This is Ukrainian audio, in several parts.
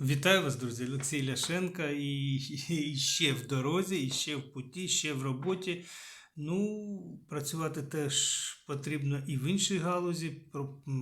Вітаю вас, друзі. Олексій Ляшенко і, і ще в дорозі, і ще в путі, ще в роботі. Ну, працювати теж потрібно і в іншій галузі.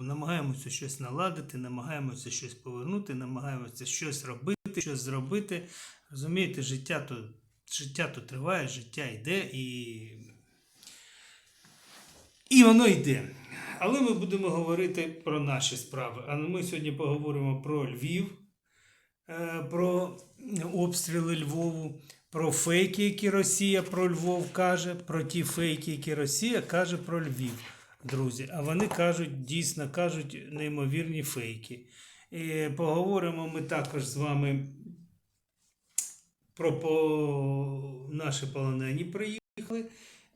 Намагаємося щось наладити, намагаємося щось повернути, намагаємося щось робити, щось зробити. Розумієте, життя то, життя то триває, життя йде і і воно йде. Але ми будемо говорити про наші справи. А ми сьогодні поговоримо про Львів, про обстріли Львову, про фейки, які Росія про Львов каже, про ті фейки, які Росія каже про Львів, друзі. А вони кажуть, дійсно кажуть неймовірні фейки. І поговоримо ми також з вами про по... наші полонені приїхали.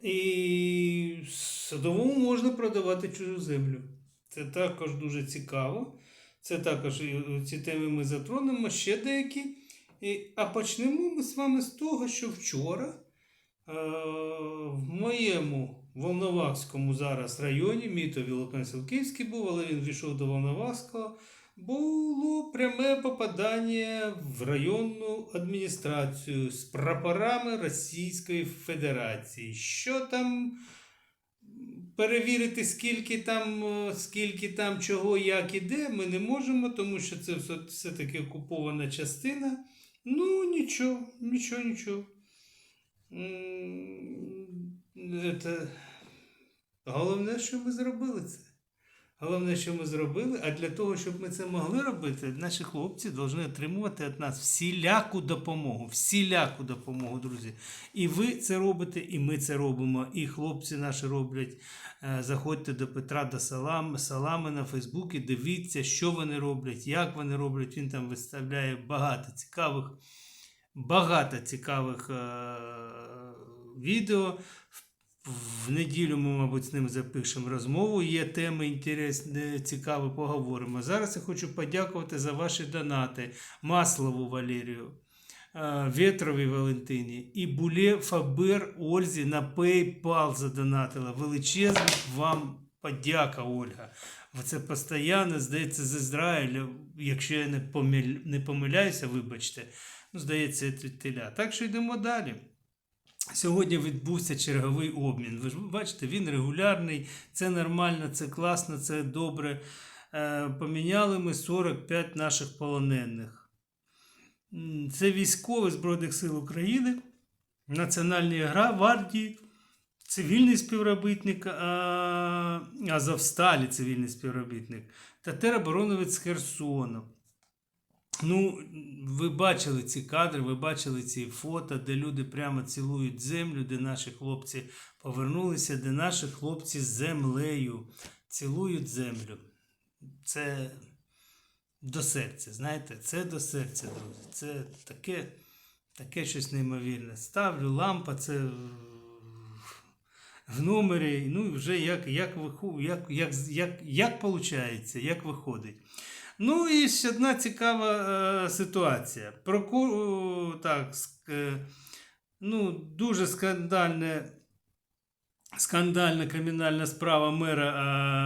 І садовому можна продавати чужу землю. Це також дуже цікаво. Це також ці теми ми затронемо ще деякі. А почнемо ми з вами з того, що вчора е, в моєму Волновахському зараз районі, мій то Вілоконсилківський був, але він війшов до Волновахського, було пряме попадання в районну адміністрацію з прапорами Російської Федерації. Що там перевірити, скільки там, е, скільки там чого, як іде, ми не можемо, тому що це все- все-таки окупована частина. Ну, нічого, нічого, нічого. Це... Головне, що ми зробили це. Головне, що ми зробили, а для того, щоб ми це могли робити, наші хлопці повинні отримувати від нас всіляку допомогу. Всіляку допомогу, друзі. І ви це робите, і ми це робимо. І хлопці наші роблять. Е, Заходьте до Петра до Салам, Салами на Фейсбуці, дивіться, що вони роблять, як вони роблять. Він там виставляє багато цікавих, багато цікавих е- відео. В неділю ми, мабуть, з ним запишемо розмову. Є теми інтересні, цікаві, поговоримо. Зараз я хочу подякувати за ваші донати Маслову Валерію, е, Ветровій Валентині і Буле Фабер Ользі на PayPal задонатила. Величезна вам подяка, Ольга. Це постійно, здається, з Ізраїля, якщо я не, помиляюся, вибачте. Ну, здається, теля. Так що йдемо далі. Сьогодні відбувся черговий обмін. Ви ж бачите, він регулярний, це нормально, це класно, це добре. Е, Поміняли ми 45 наших полонених. Це військові Збройних сил України, Національної гвардії, цивільний співробітник Азовсталі, цивільний співробітник та теробороновець з Херсону. Ну, ви бачили ці кадри, ви бачили ці фото, де люди прямо цілують землю, де наші хлопці повернулися, де наші хлопці з землею цілують землю. Це до серця, знаєте, це до серця, друзі. Це таке, таке щось неймовірне. Ставлю лампа, це в- номері, ну і вже як, як, виху- як, як, як, як виходить, як виходить. Ну і ще одна цікава е, ситуація. Прокур... так, ск... е, ну, дуже скандальне, скандальна кримінальна справа мера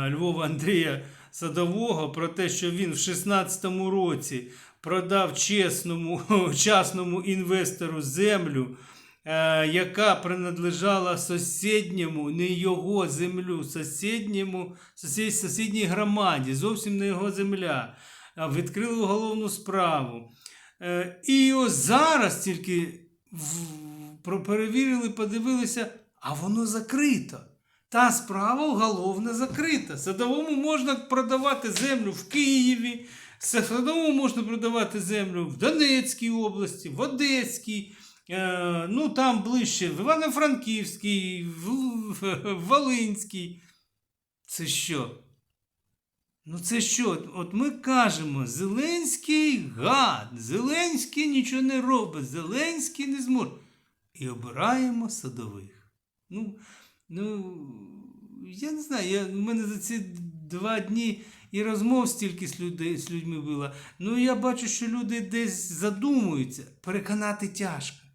е, Львова Андрія Садового про те, що він в 16-му році продав чесному, частному інвестору землю, е, яка принадлежала сусідньому, не його землю, сусідньому, сусід, сусідній громаді, зовсім не його земля. А Відкрили уголовну справу. Е, І ось зараз тільки перевірили, подивилися, а воно закрито. Та справа уголовна закрита. Садовому можна продавати землю в Києві, Садовому можна продавати землю в Донецькій області, в Одеській, е, ну там ближче, в Івано-Франківській, в, в Волинській. Це що? Ну це що? От ми кажемо, Зеленський гад, Зеленський нічого не робить, Зеленський не зможе. І обираємо садових. Ну, ну я не знаю, я, в мене за ці два дні і розмов стільки з, людей, з людьми було. Ну я бачу, що люди десь задумуються. Переконати тяжко,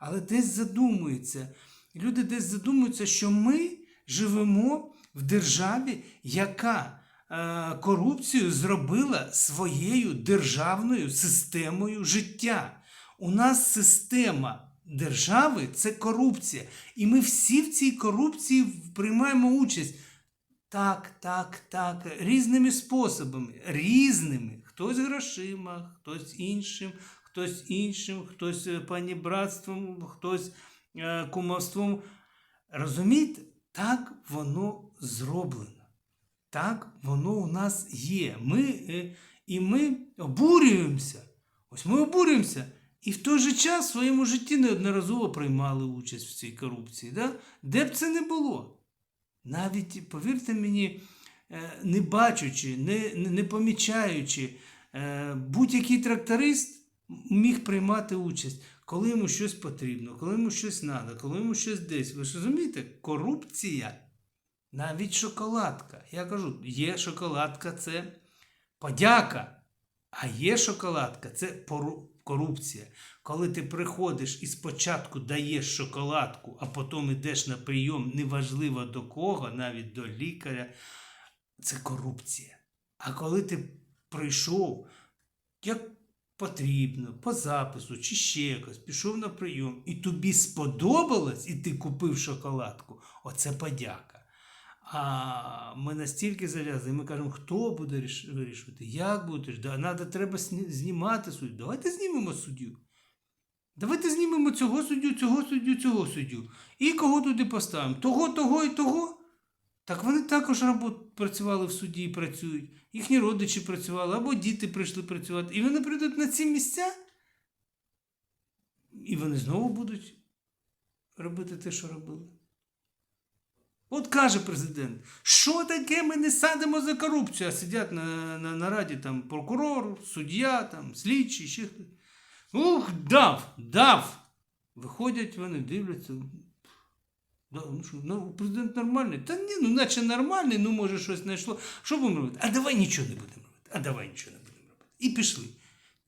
але десь задумуються. Люди десь задумуються, що ми живемо в державі, яка е, корупцію зробила своєю державною системою життя. У нас система держави це корупція. І ми всі в цій корупції приймаємо участь. Так, так, так, різними способами, різними. Хтось грошима, хтось іншим, хтось іншим, хтось е, панібратством, хтось е, кумовством. Розумієте, так воно зроблено. Так воно у нас є. Ми, е, і ми обурюємося. Ось ми обурюємося. І в той же час в своєму житті неодноразово приймали участь в цій корупції. Да? Де б це не було. Навіть, повірте мені, не бачучи, не, не, помічаючи, будь-який тракторист міг приймати участь, коли йому щось потрібно, коли йому щось треба, коли йому щось десь. Ви ж розумієте, корупція, навіть шоколадка. Я кажу, є шоколадка це подяка, а є шоколадка це корупція. Коли ти приходиш і спочатку даєш шоколадку, а потім йдеш на прийом, неважливо до кого, навіть до лікаря, це корупція. А коли ти прийшов, як потрібно, по запису чи ще якось, пішов на прийом, і тобі сподобалось, і ти купив шоколадку, оце подяка. А ми настільки зав'язані, ми кажемо, хто буде вирішувати, як буде, да, надо, треба знімати суддю. Давайте знімемо суддю. Давайте знімемо цього суддю, цього суддю, цього суддю. І кого туди поставимо? Того, того і того. Так вони також працювали в суді і працюють. Їхні родичі працювали, або діти прийшли працювати. І вони прийдуть на ці місця. І вони знову будуть робити те, що робили. От каже президент, що таке ми не садимо за корупцію, а сидять на, на, на раді там прокурор, суддя, там, слідчий, ще хтось. Ух, дав, дав. Виходять, вони дивляться. Ну що, ну, президент нормальний. Та ні, ну наче нормальний, ну може щось знайшло. Що будемо робити? А давай нічого не будемо робити. А давай нічого не будемо робити. І пішли.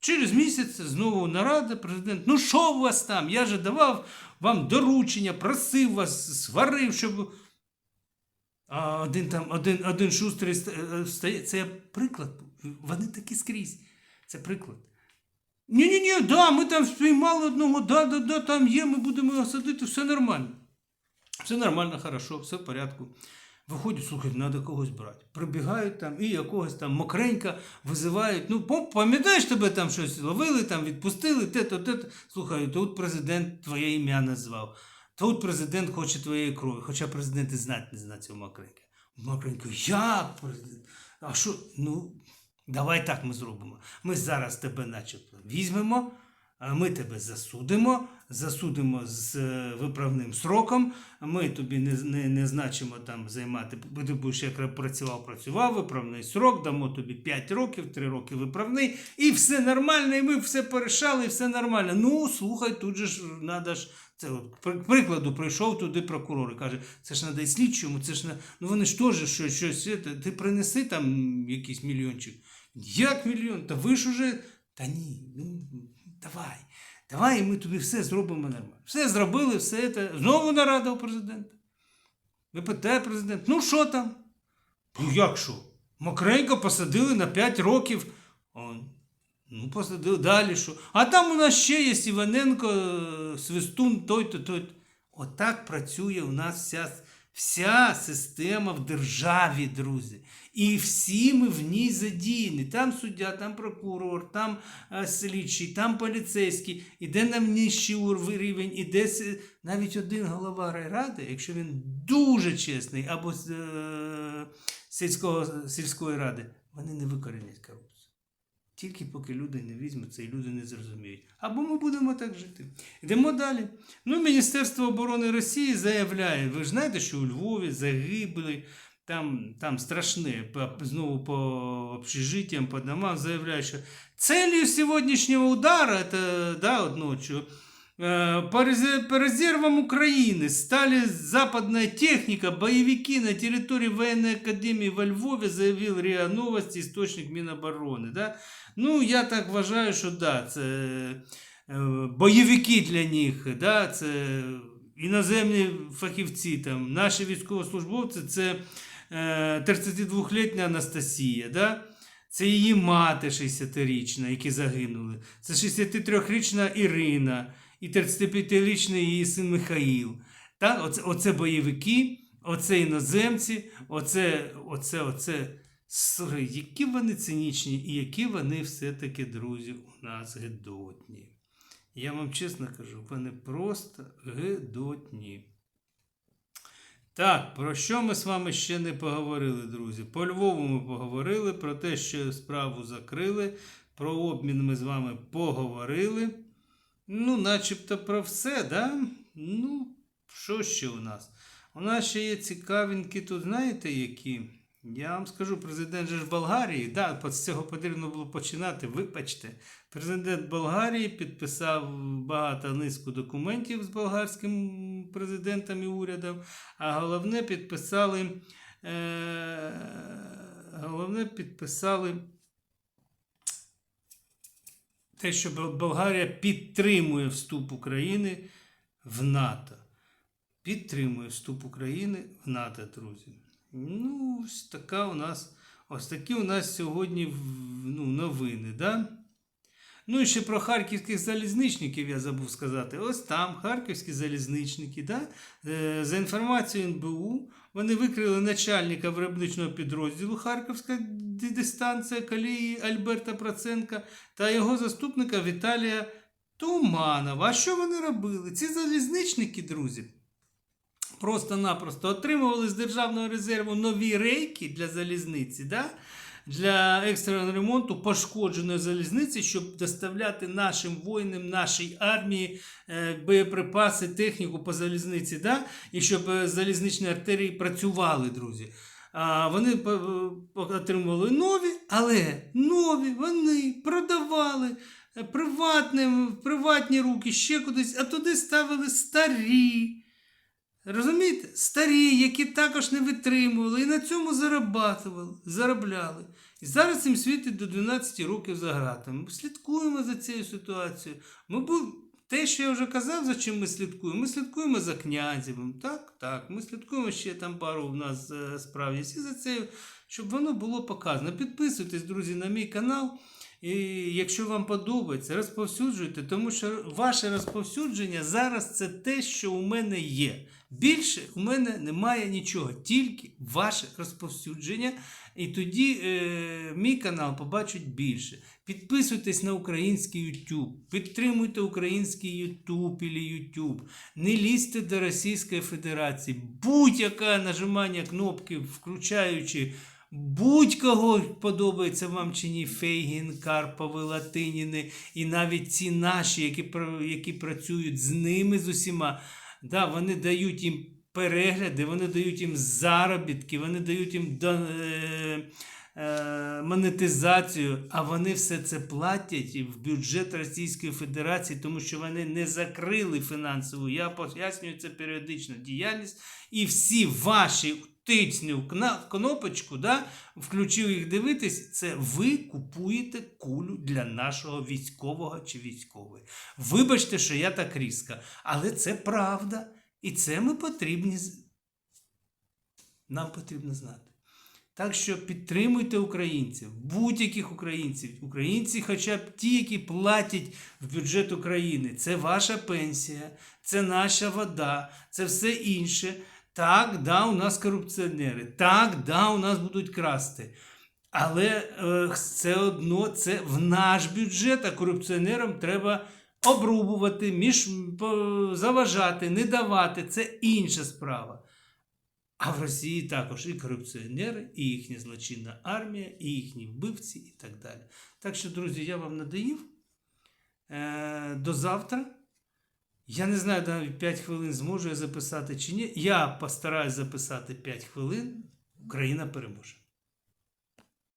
Через місяць знову нарада, президент. Ну що у вас там? Я же давав вам доручення, просив вас, сварив, щоб. А один там, один, один шустрий ст- е. Це приклад. Вони такі скрізь. Це приклад. Ні-ні, ні, да, ми там спіймали одного, да, да, да, там є, ми будемо його садити, все нормально. Все нормально, хорошо, все в порядку. Виходять, слухай, треба когось брати. Прибігають там і якогось там мокренька визивають. Ну, пам'ятаєш, тебе там щось ловили, там відпустили, те-то, те-то. Слухай, тут президент твоє ім'я назвав. Тут президент хоче твоєї крові, хоча президент і знати не знає цього мокренька. Мокренько, як президент? А що? Ну, давай так ми зробимо. Ми зараз тебе начебто візьмемо, ми тебе засудимо, засудимо з е, виправним сроком. Ми тобі не, не, не значимо там займати. Ти будеш як працював, працював, виправний срок, дамо тобі 5 років, 3 роки виправний, і все нормально, і ми все порішали, і все нормально. Ну, слухай, тут же ж треба ж. Це от, прикладу, прийшов туди прокурор і каже, це ж треба слідчому, це ж не. Ну вони ж теж щось, щось, ти принеси там якийсь мільйончик. Як мільйон? Та ви ж уже. Та ні, ну давай. Давай, ми тобі все зробимо нормально. Все зробили, все це. Знову нарада у президента. Випитає президент, ну що там? Ну як що? Мокренько посадили на 5 років. Ну, посадили далі що. А там у нас ще є Іваненко, е, Свистун, той-то, той-то. Отак працює у нас вся, вся система в державі, друзі. І всі ми в ній задіяні. Там суддя, там прокурор, там е, слідчий, там поліцейський, іде на нижчий рівень, іде навіть один голова райради, якщо він дуже чесний, або е, сільського, сільської ради, вони не викоренять корупцію. Тільки поки люди не візьмуться і люди не зрозуміють. Або ми будемо так жити. Йдемо далі. Ну, Міністерство оборони Росії заявляє, ви ж знаєте, що у Львові загибли, там, там страшне, знову по общежитям, по домам заявляють, що целью сьогоднішнього удара, це да, ночі, по, резер- по резервам Украины стали западная техника, боевики на территории военной академии во Львове, заявил РИА Новости, источник Міноборони. Да? Ну, я так вважаю, що да, це е, бойовики для них, да, це іноземні фахівці, там, наші військовослужбовці, це е, 32-літня Анастасія, да? це її мати 60-річна, які загинули. Це 63-річна Ірина і 35-річний її син Михаїл. Так? Оце, оце бойовики, оце іноземці, оце, оце, оце. Слухай, які вони цинічні і які вони все-таки, друзі, у нас гидотні. Я вам чесно кажу, вони просто гидотні. Так, про що ми з вами ще не поговорили, друзі? По Львову ми поговорили, про те, що справу закрили, про обмін ми з вами поговорили. Ну, начебто про все, да? Ну, що ще у нас? У нас ще є цікавинки тут, знаєте, які? Я вам скажу, президент же ж Болгарії, да, з цього потрібно було починати, вибачте. Президент Болгарії підписав багато низку документів з болгарським президентом і урядом, а головне підписали, е, головне підписали те, що Болгарія підтримує вступ України в НАТО. Підтримує вступ України в НАТО, друзі. Ну, ось така у нас, ось такі у нас сьогодні ну, новини, да? Ну і ще про харківських залізничників я забув сказати. Ось там харківські залізничники, да? е, за інформацією НБУ, вони викрили начальника виробничного підрозділу Харківська дистанція колії Альберта Проценка та його заступника Віталія Туманова. А що вони робили? Ці залізничники, друзі, просто-напросто отримували з державного резерву нові рейки для залізниці, да? Для екстреного ремонту пошкодженої залізниці, щоб доставляти нашим воїнам, нашій армії е, боєприпаси, техніку по залізниці, да? і щоб е, залізничні артерії працювали, друзі. А вони по- отримували нові, але нові вони продавали е, приватним, приватні руки, ще кудись, а туди ставили старі. Розумієте? Старі, які також не витримували і на цьому зарабатували, заробляли. І зараз їм світить до 12 років за. Ми слідкуємо за цією ситуацією. Ми бу... Те, що я вже казав, за чим ми слідкуємо, ми слідкуємо за князєвим. Так, так. Ми слідкуємо ще там пару в нас е, справ є. Всі за це, щоб воно було показано. Підписуйтесь, друзі, на мій канал. І якщо вам подобається, розповсюджуйте, тому що ваше розповсюдження зараз це те, що у мене є. Більше у мене немає нічого, тільки ваше розповсюдження. І тоді е, мій канал побачить більше. Підписуйтесь на український YouTube, підтримуйте український YouTube і YouTube. Не лізьте до Російської Федерації. Будь-яке нажимання кнопки, включаючи будь-кого подобається вам чи ні, Фейгін, Карпови, Латиніни, і навіть ці наші, які, які працюють з ними з усіма, да, вони дають їм перегляди, вони дають їм заробітки, вони дають їм до, е, е, монетизацію, а вони все це платять в бюджет Російської Федерації, тому що вони не закрили фінансову. Я пояснюю це періодично діяльність, і всі ваші. Тицнув кнопочку, да, включив їх дивитись, це ви купуєте кулю для нашого військового чи військової. Вибачте, що я так різко, але це правда. І це ми потрібні. Нам потрібно знати. Так що підтримуйте українців, будь-яких українців, українці, хоча б ті, які платять в бюджет України. Це ваша пенсія, це наша вода, це все інше. Так, да, у нас корупціонери. Так, да, у нас будуть красти. Але е, все одно це в наш бюджет, а корупціонерам треба обрубувати, між, заважати, не давати. Це інша справа. А в Росії також і корупціонери, і їхня злочинна армія, і їхні вбивці, і так далі. Так що, друзі, я вам надоїв. Е, до завтра. Я не знаю, да, 5 хвилин зможу я записати чи ні. Я постараюсь записати 5 хвилин. Україна переможе.